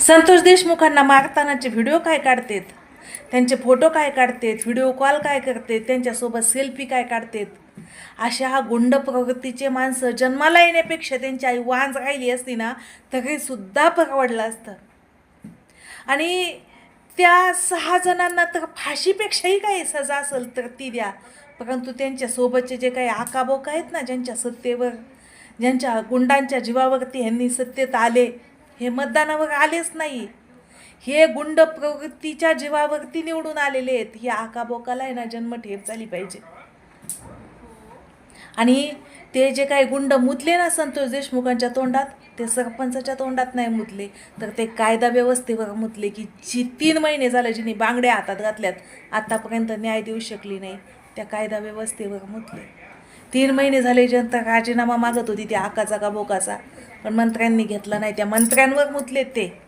Santosh देशमुखांना मारतानाचे video काय काढतेत? त्यांचे photo काय काढतेत? व्हिडिओ कॉल काय करतेत? त्यांच्यासोबत सेल्फी काय काढतेत? अशा गुंड प्रवृत्तीचे माणसं जन्माला येण्यापेक्षा त्यांची आई वांज राहिली असती ना तरीसुद्धा परवडलं असतं. आणि त्या सहा जणांना तर फाशीपेक्षाही काही सजा असेल तर ती द्या. परंतु त्यांच्यासोबतचे जे काही आकाबोक आहेत ना ज्यांच्या सत्तेवर ज्यांच्या गुंडांच्या जीवावरती ह्यांनी सत्तेत आले हे मतदानावर आलेच नाही. हे गुंड प्रवृत्तीच्या जीवावरती निवडून आलेले आहेत. ही आकाबोकाला आहे ना जन्मठेप झाली पाहिजे. आणि ते जे काही गुंड मुतले ना संतोष देशमुखांच्या तोंडात ते सरपंचाच्या तोंडात नाही मुतले. तर ते कायदा व्यवस्थेवर मुतले की जी तीन महिने झाले जिने बांगड्या हातात घातल्यात आतापर्यंत न्याय देऊ शकली नाही. त्या कायदा व्यवस्थेवर मुतले. तीन महिने झाले जनता राजीनामा मागत होती त्या आकाचा का बोकाचा. पण मंत्र्यांनी घेतला नाही त्या मंत्र्यांवर मुतलेत ते.